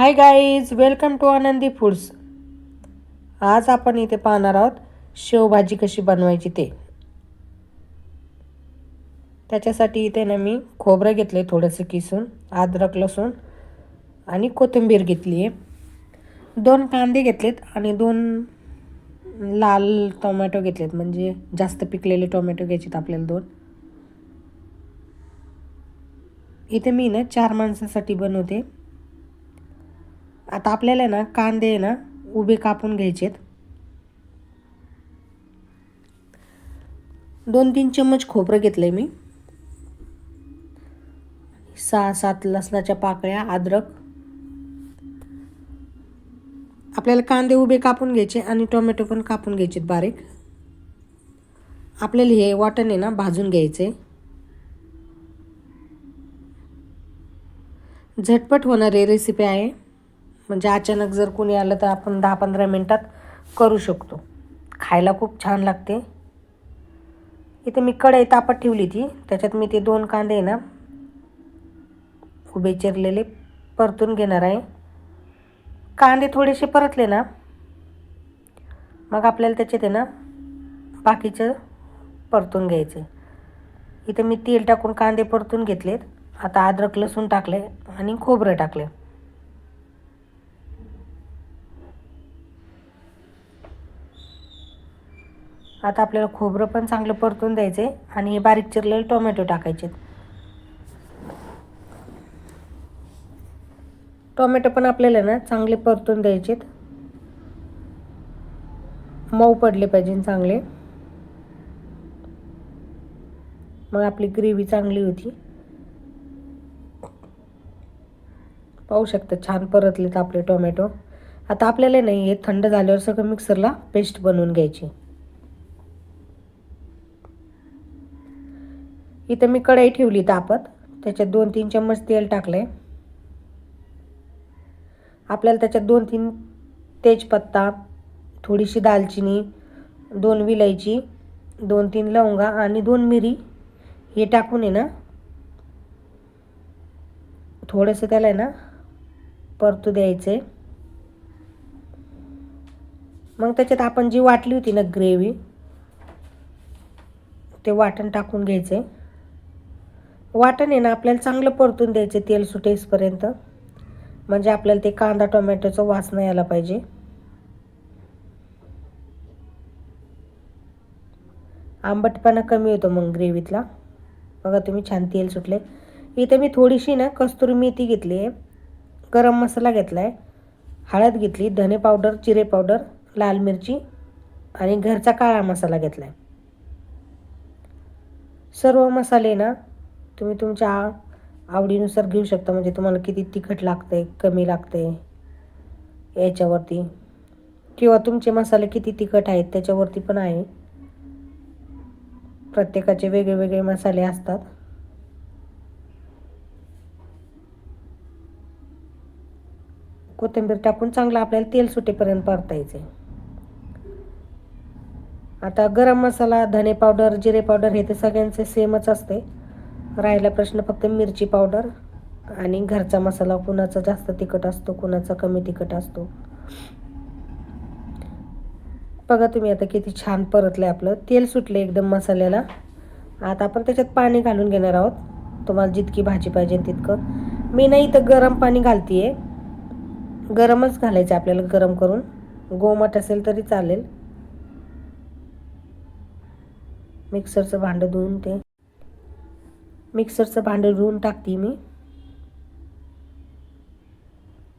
Hi guys welcome to Anandi foods आज आपण इथे पाहणार आहोत शेवभाजी कशी बनवायची ते. त्याच्यासाठी इथे ना मी खोबरं घेतले थोडंसं किसून अद्रक लसूण आणि कोथिंबीर घेतली आहे. दोन कांदे घेतलेत आणि दोन लाल टोमॅटो घेतलेत म्हणजे जास्त पिकलेले टोमॅटो घ्यायचेत आपल्याला दोन. इथे मी ना चार माणसासाठी बनवते. आता आपल्याला ना कांदे आहे ना उभे कापून घ्यायचेत. दोन तीन चम्मच खोबरं घेतलं आहे मी. सहा सात लसणाच्या पाकळ्या अद्रक. आपल्याला कांदे उभे कापून घ्यायचे आणि टोमॅटो पण कापून घ्यायचे बारीक. आपल्याला हे वाटण आहे ना भाजून घ्यायचे झटपट होणारी रेसिपी आहे. म्हणजे अचानक जर कोणी आलं तर आपण दहा पंधरा मिनटात करू शकतो. खायला खूप छान लागते. इथे मी कढई तापत ठेवली ती त्याच्यात मी ते दोन कांदे ना उभे चिरलेले परतून घेणार आहे. कांदे थोडेसे परतले ना मग आपल्याला त्याच्यात आहे ना बाकीचं परतून घ्यायचं. इथे मी तेल टाकून कांदे परतून घेतलेत. आता अद्रक लसूण टाकले आणि खोबरं टाकले आता आपल्याला खोबरं पण चांगलं परतून द्यायचे आणि हे बारीक चिरलेले टोमॅटो टाकायचे टोमॅटो पण आपल्याला ना चांगले परतून द्यायचेत. मऊ पडले पाहिजे चांगले. मग आपली ग्रेव्ही चांगली होती. पाहू शकता छान परतलेत आपले टोमॅटो. आता आपल्याला नाही हे थंड झाल्यावर सगळं मिक्सरला पेस्ट बनवून घ्यायची. इथं मी कढई ठेवली तापत. त्याच्यात दोन तीन चम्मच तेल आहे आपल्याला त्याच्यात दोन तीन तेजपत्ता थोडीशी दालचिनी दोन विलायची दोन तीन लवंगा आणि दोन मिरी हे टाकून आहे ना थोडंसं त्याला आहे ना परतू द्यायचं आहे मग त्याच्यात आपण जी वाटली होती ना ग्रेव्ही ते वाटण टाकून घ्यायचं आहे वाटण आहे ना आपल्याला चांगलं परतून द्यायचे तेल सुटेसपर्यंत. म्हणजे आपल्याला ते कांदा टोमॅटोचा वास नाही यायला पाहिजे. आंबटपणा कमी होतो मग ग्रेव्हीतला. बघा तुम्ही छान तेल सुटले. इथे मी थोडीशी ना कस्तुरी मेथी घेतली आहे. गरम मसाला घेतला आहे हळद घेतली धने पावडर जिरे पावडर लाल मिरची आणि घरचा काळा मसाला घेतला आहे सर्व मसाले ना तुम्ही तुमच्या आवडीनुसार घेऊ शकता. म्हणजे तुम्हाला किती तिखट लागते कमी लागते याच्यावरती. किंवा तुमचे मसाले किती तिखट आहेत त्याच्यावरती पण आहे. प्रत्येकाचे वेगळे वेगळे मसाले असतात. कोथिंबीर टाकून चांगलं आपल्याला तेल सुटेपर्यंत परतायचे. आता गरम मसाला धने पावडर जिरे पावडर हे ते सगळ्यांचे सेमच असते. राहिला प्रश्न फक्त मिरची पावडर आणि घरचा मसाला कुणाचा जास्त तिखट असतो कुणाचा कमी तिखट असतो. बघा तुम्ही आता किती छान परतलं आहे आपलं. तेल सुटले एकदम मसाल्याला. आता आपण त्याच्यात पाणी घालून घेणार आहोत. तुम्हाला जितकी भाजी पाहिजे तितकं. मी नाही इथं गरम पाणी घालते आहे गरमच घालायचं आपल्याला गरम करून. गोमट असेल तरी चालेल. मिक्सरचं भांडं धुवून ते. मिक्सरचं भांडं धुवून टाकते मी.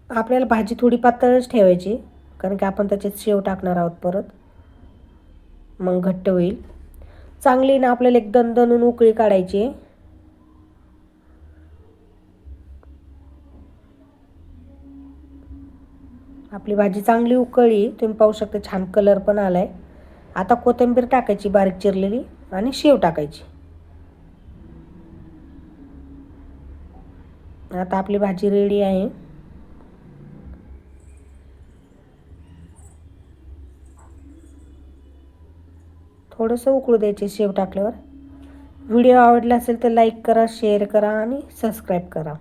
आपल्याला भाजी थोडी पातळच ठेवायची कारण की आपण त्याच्यात शेव टाकणार आहोत परत. मग घट्ट होईल. चांगली ना आपल्याला एक दणदणून उकळी काढायची. आपली भाजी चांगली उकळी तुम्ही पाहू शकता छान कलर पण आलाय. आता कोथिंबीर टाकायची बारीक चिरलेली आणि शेव टाकायची. आता आपली भाजी रेडी आहे. थोडंसं उकळू द्यायचे शेव टाकल्यावर. व्हिडिओ आवडला असेल तर लाईक करा शेअर करा आणि सबस्क्राईब करा.